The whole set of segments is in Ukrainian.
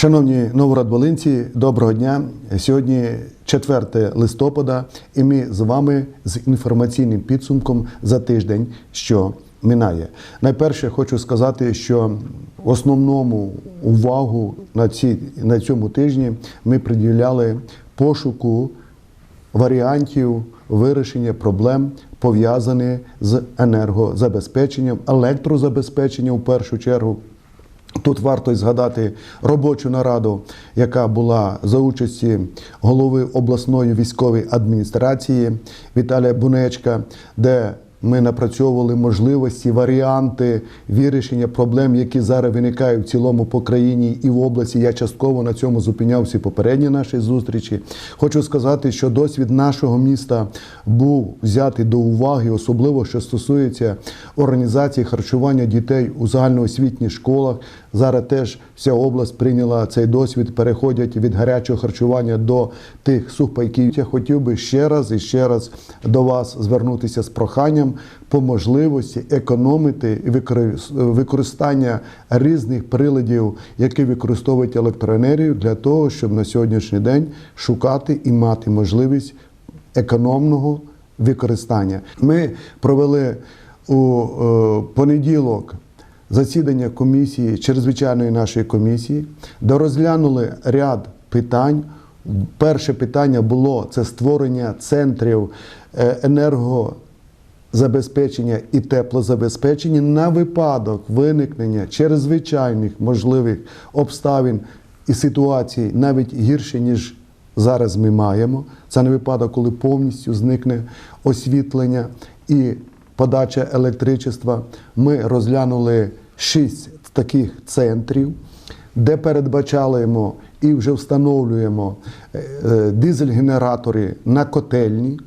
Шановні новорадволинці, доброго дня. Сьогодні 4 листопада, і ми з вами з інформаційним підсумком за тиждень, що минає. Найперше хочу сказати, що основному увагу на, ці, на цьому тижні ми приділяли пошуку варіантів вирішення проблем, пов'язаних з енергозабезпеченням, електрозабезпеченням в першу чергу. Тут варто згадати робочу нараду, яка була за участі голови обласної військової адміністрації Віталія Бунечка, де ми напрацьовували можливості, варіанти вирішення проблем, які зараз виникають в цілому по країні і в області. Я частково на цьому зупинявся в наші зустрічі. Хочу сказати, що досвід нашого міста був взятий до уваги, особливо що стосується організації харчування дітей у загальноосвітніх школах. Зараз теж вся область прийняла цей досвід, переходять від гарячого харчування до тих сухпайків. Я хотів би ще раз і ще раз до вас звернутися з проханням по можливості економити використання різних приладів, які використовують електроенергію, для того, щоб на сьогоднішній день шукати і мати можливість економного використання. Ми провели у е, понеділок засідання комісії, чрезвичайної нашої комісії, де розглянули ряд питань. Перше питання було це створення центрів е, енергозабезпечення і теплозабезпечення на випадок виникнення чрезвичайних можливих обставин і ситуацій навіть гірше, ніж зараз ми маємо. Це не випадок, коли повністю зникне освітлення і подача електричества. Ми розглянули шість таких центрів, де передбачаємо і вже встановлюємо е, е, дизель-генератори на котельні.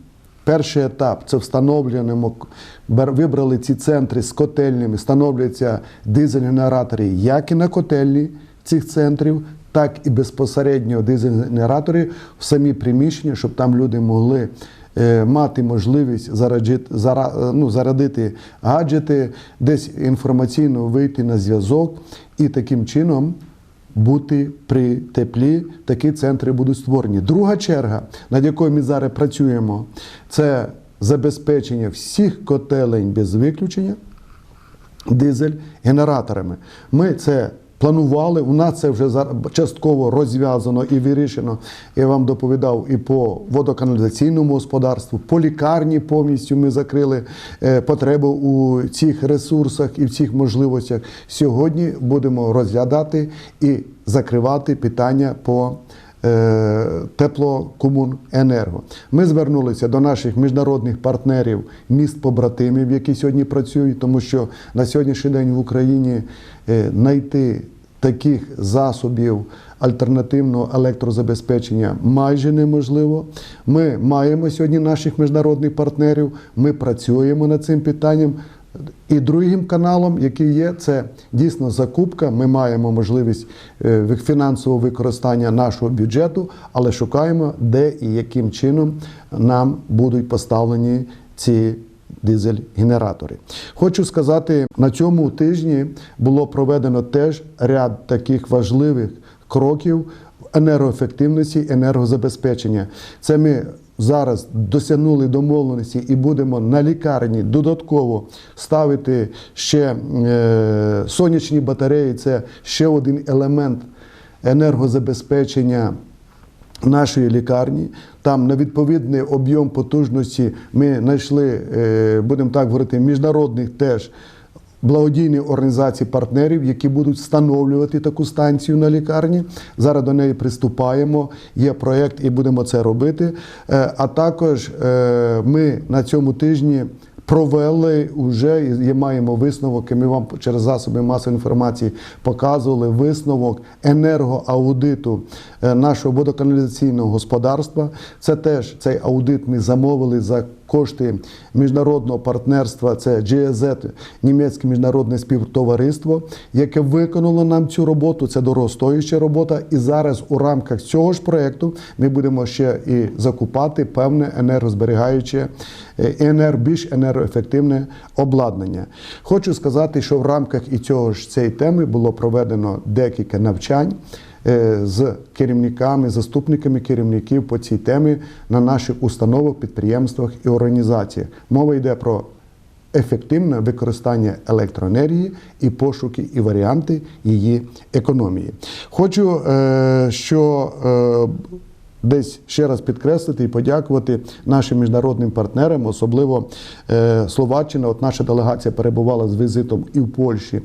Перший етап це встановлюємо, вибрали ці центри з котельнями, встановлюються дизель-генератори як і на котельні цих центрів, так і безпосередньо дизель-генератори в самі приміщення, щоб там люди могли мати можливість зараджити, зара, е, ну, зарядити гаджети, десь інформаційно вийти на зв'язок і таким чином бути при теплі, такі центри будуть створені. Друга черга, над якою ми зараз працюємо, це забезпечення всіх котелень без виключення дизель-генераторами. Ми це планували. У нас це вже частково розв'язано і вирішено. Я вам доповідав і по водоканалізаційному господарству, по лікарні повністю ми закрили е, потребу у цих ресурсах і в цих можливостях. Сьогодні будемо розглядати і закривати питання по теплокомуненерго. Ми звернулися до наших міжнародних партнерів, міст побратимів, які сьогодні працюють, тому що на сьогоднішній день в Україні е, знайти таких засобів альтернативного електрозабезпечення майже неможливо. Ми маємо сьогодні наших міжнародних партнерів, ми працюємо над цим питанням. І другим каналом, який є, це дійсно закупка. Ми маємо можливість е, фінансового використання нашого бюджету, але шукаємо, де і яким чином нам будуть поставлені ці дизель-генератори. Хочу сказати, на цьому тижні було проведено теж ряд таких важливих кроків енергоефективності, енергозабезпечення. Це ми зараз досягнули домовленості і будемо на лікарні додатково ставити ще е, сонячні батареї. Це ще один елемент енергозабезпечення нашої лікарні. Там на відповідний об'єм потужності ми знайшли, е, будемо так говорити, міжнародних теж благодійні організації партнерів, які будуть встановлювати таку станцію на лікарні. Зараз до неї приступаємо. Є проєкт і будемо це робити. Е, А також е, ми на цьому тижні. Провели вже і маємо висновок, і ми вам через засоби масової інформації показували висновок енергоаудиту е, нашого водоканалізаційного господарства. Це теж цей аудит ми замовили за кошти міжнародного партнерства. Це GSZ, німецьке міжнародне співтовариство, яке виконало нам цю роботу. Це дорогостоюча робота. І зараз у рамках цього ж проєкту ми будемо ще і закупати певне енергозберігаюче е, енер, більш енергоефективне обладнання. Хочу сказати, що в рамках і цього ж цієї теми було проведено декілька навчань. Е, з керівниками, заступниками керівників по цій темі на наших установах, підприємствах і організаціях. Мова йде про ефективне використання електроенергії і пошуки і варіанти її економії. Хочу, е, що е, десь ще раз підкреслити і подякувати нашим міжнародним партнерам, особливо Словаччина. От наша делегація перебувала з візитом і в Польщі,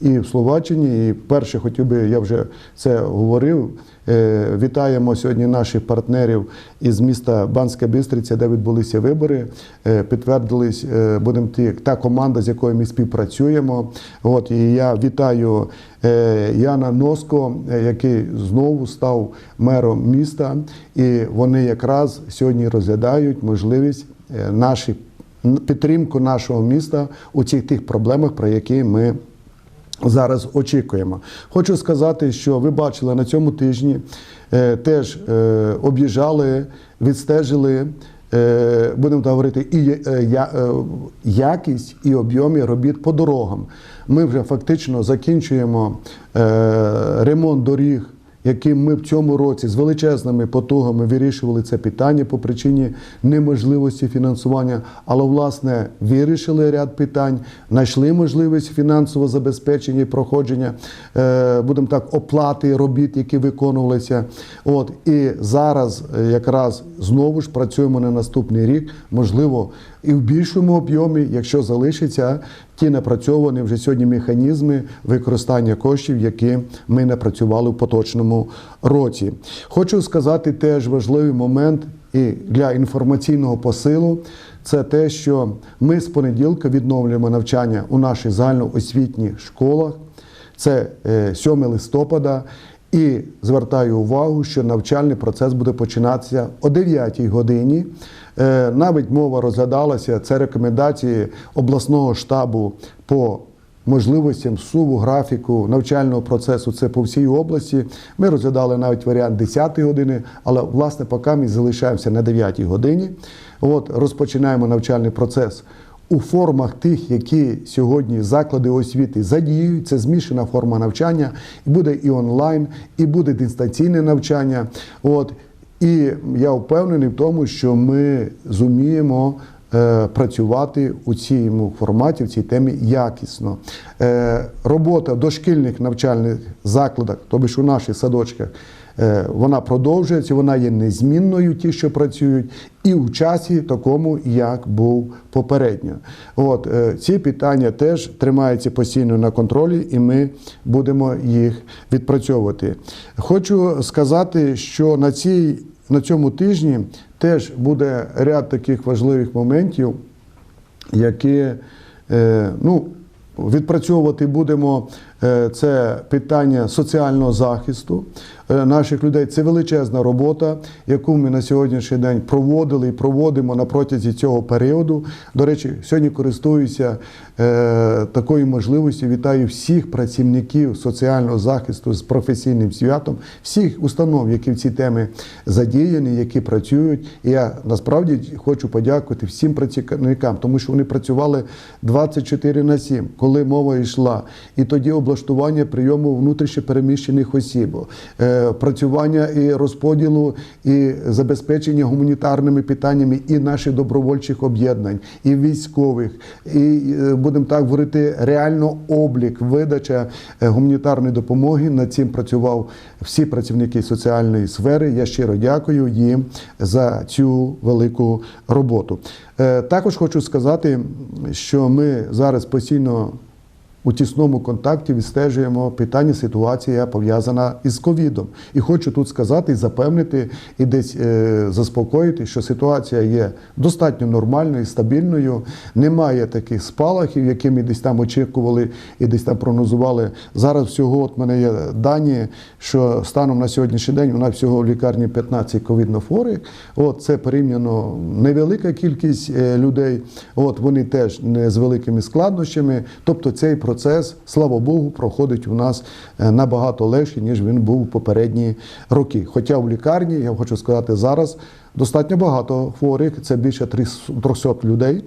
і в Словаччині. І перше хотів би, я вже це говорив. е, Вітаємо сьогодні наших партнерів із міста Банська Бистриця, де відбулися вибори. Е, Підтвердились, е, будемо ті, та команда, з якою ми співпрацюємо. От і я вітаю Яна Носко, який знову став мером міста, і вони якраз сьогодні розглядають можливість наші підтримку нашого міста у цих тих проблемах, про які ми. Зараз очікуємо. Хочу сказати, що ви бачили на цьому тижні, е, теж е, об'їжджали, відстежили, е, будемо говорити, і якість і об'єми робіт по дорогам. Ми вже фактично закінчуємо ремонт доріг яким ми в цьому році з величезними потугами вирішували це питання по причині неможливості фінансування, але власне вирішили ряд питань, знайшли можливість фінансового забезпечення і проходження, е, будемо так, оплати робіт, які виконувалися. От і зараз е, якраз знову ж працюємо на наступний рік, можливо, і в більшому об'ємі, якщо залишиться ті напрацьовані вже сьогодні механізми використання коштів, які ми напрацювали в поточному році. Хочу сказати теж важливий момент і для інформаційного посилу. Це те, що ми з понеділка відновлюємо навчання у наших загальноосвітніх школах. Це е, 7 листопада. І звертаю увагу, що навчальний процес буде починатися о 9 годині. Е, Навіть мова розглядалася, це рекомендації обласного штабу по можливостям суву графіку навчального процесу. Це по всій області. Ми розглядали навіть варіант 10 години, але власне поки ми залишаємося на 9 годині. От розпочинаємо навчальний процес у формах тих, які сьогодні заклади освіти задіюють. Це змішана форма навчання, і буде і онлайн, і буде дистанційне навчання. От і я впевнений в тому, що ми зуміємо. Е, Працювати у цьому форматі, в цій темі якісно. Е, Робота в дошкільних навчальних закладах, тобто у наших садочках, е, вона продовжується, вона є незмінною, ті, що працюють, і в часі такому, як був попередньо. От ці питання теж тримаються постійно на контролі, і ми будемо їх відпрацьовувати. Хочу сказати, що на цій на цьому тижні теж буде ряд таких важливих моментів, які е, ну, відпрацьовувати будемо. Е, Це питання соціального захисту е, наших людей. Це величезна робота, яку ми на сьогоднішній день проводили і проводимо на протязі цього періоду. До речі, сьогодні користуюся е, такою можливістю. Вітаю всіх працівників соціального захисту з професійним святом, всіх установ, які в ці теми задіяні, які працюють. Я насправді хочу подякувати всім працівникам, тому що вони працювали 24 на 7, коли мова йшла. І тоді облаштування прийому внутрішньопереміщених осіб, е, працювання і розподілу і забезпечення гуманітарними питаннями і наших добровольчих об'єднань, і військових, і е, будемо так говорити, реально облік, видача е, гуманітарної допомоги. Над цим працював всі працівники соціальної сфери. Я щиро дякую їм за цю велику роботу. Також хочу сказати, що ми зараз постійно у тісному контакті відстежуємо питання ситуація пов'язана із ковідом. І хочу тут сказати запевнити, і десь е, заспокоїти, що ситуація є достатньо нормальною, стабільною. Немає таких спалахів, які ми десь там очікували і десь там прогнозували. Зараз всього от мене є дані, що станом на сьогоднішній день у нас всього в лікарні 15 ковіднофорих. От це порівняно невелика кількість е, людей. От вони теж не з великими складнощами. Тобто цей процес, слава Богу, проходить у нас е, набагато легше, ніж він був в попередні роки. Хоча в лікарні, я хочу сказати, зараз достатньо багато хворих, це більше 300 людей.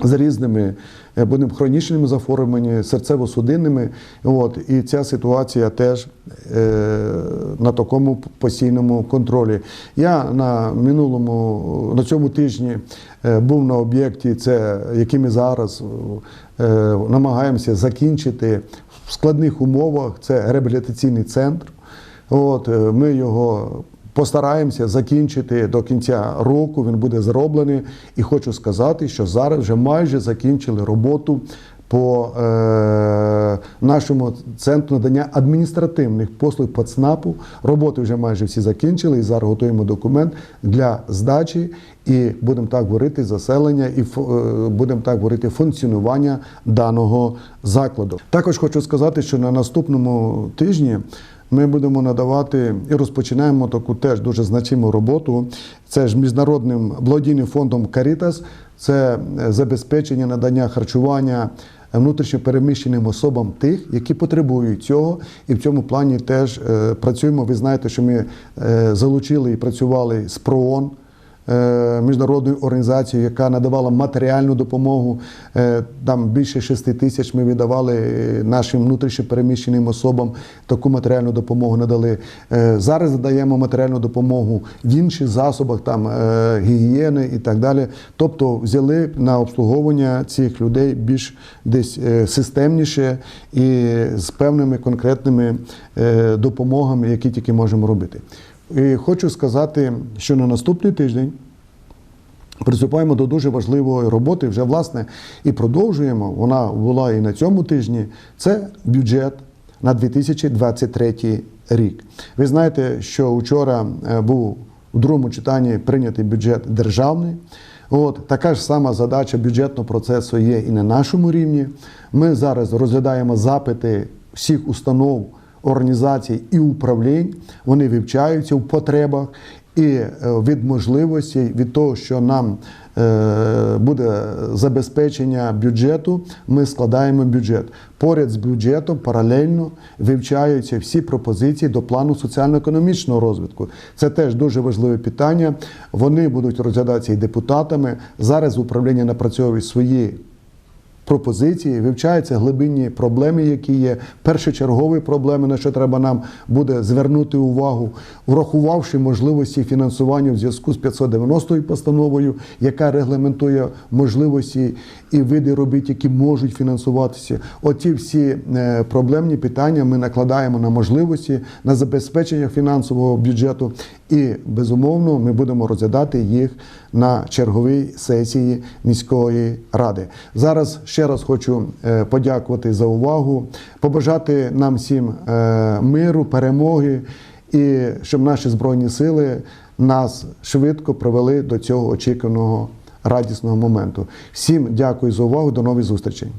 З різними е, будемо хронічними захворюваннями, серцево-судинними. От, і ця ситуація теж е, на такому постійному контролі. Я на минулому на цьому тижні е, був на об'єкті, це який ми зараз е, намагаємося закінчити в складних умовах. Це реабілітаційний центр. От, е, ми його постараємося закінчити до кінця року. Він буде зроблений. І хочу сказати, що зараз вже майже закінчили роботу по е, нашому центру надання адміністративних послуг по ЦНАПу. Роботи вже майже всі закінчили. І зараз готуємо документ для здачі. І будемо так говорити заселення, і е, будемо так говорити функціонування даного закладу. Також хочу сказати, що на наступному тижні ми будемо надавати і розпочинаємо таку теж дуже значиму роботу. Це ж міжнародним благодійним фондом Caritas, це е, забезпечення надання харчування внутрішньопереміщеним особам тих, які потребують цього. І в цьому плані теж е, працюємо. Ви знаєте, що ми е, залучили і працювали з ПРООН міжнародною організацією, яка надавала матеріальну допомогу. Е, Там більше 6 тисяч ми віддавали е, нашим внутрішньопереміщеним особам. Таку матеріальну допомогу надали. Е, Зараз надаємо матеріальну допомогу в інших засобах, там е, гігієни і так далі. Тобто взяли на обслуговування цих людей більш десь е, системніше і з певними конкретними е, допомогами, які тільки можемо робити. І хочу сказати, що на наступний тиждень приступаємо до дуже важливої роботи. Вже власне і продовжуємо. Вона була і на цьому тижні. Це бюджет на 2023 рік. Ви знаєте, що вчора е, був у другому читанні прийнятий бюджет державний. От така ж сама задача бюджетного процесу є і на нашому рівні. Ми зараз розглядаємо запити всіх установ організацій і управлінь, вони вивчаються в потребах і е, від можливості, від того, що нам е, буде забезпечення бюджету, ми складаємо бюджет. Поряд з бюджетом паралельно вивчаються всі пропозиції до плану соціально-економічного розвитку. Це теж дуже важливе питання. Вони будуть розглядатися і депутатами. Зараз управління напрацьовує свої пропозиції, вивчаються глибинні проблеми, які є, першочергові проблеми, на що треба нам буде звернути увагу, врахувавши можливості фінансування в зв'язку з 590 постановою, яка регламентує можливості і види робіт, які можуть фінансуватися. Оці всі е, проблемні питання ми накладаємо на можливості на забезпечення фінансового бюджету, і безумовно ми будемо розглядати їх на черговій сесії міської ради. Зараз ще раз хочу е, подякувати за увагу, побажати нам всім е, миру, перемоги і щоб наші збройні сили нас швидко привели до цього очікуваного радісного моменту. Всім дякую за увагу. До нових зустрічей.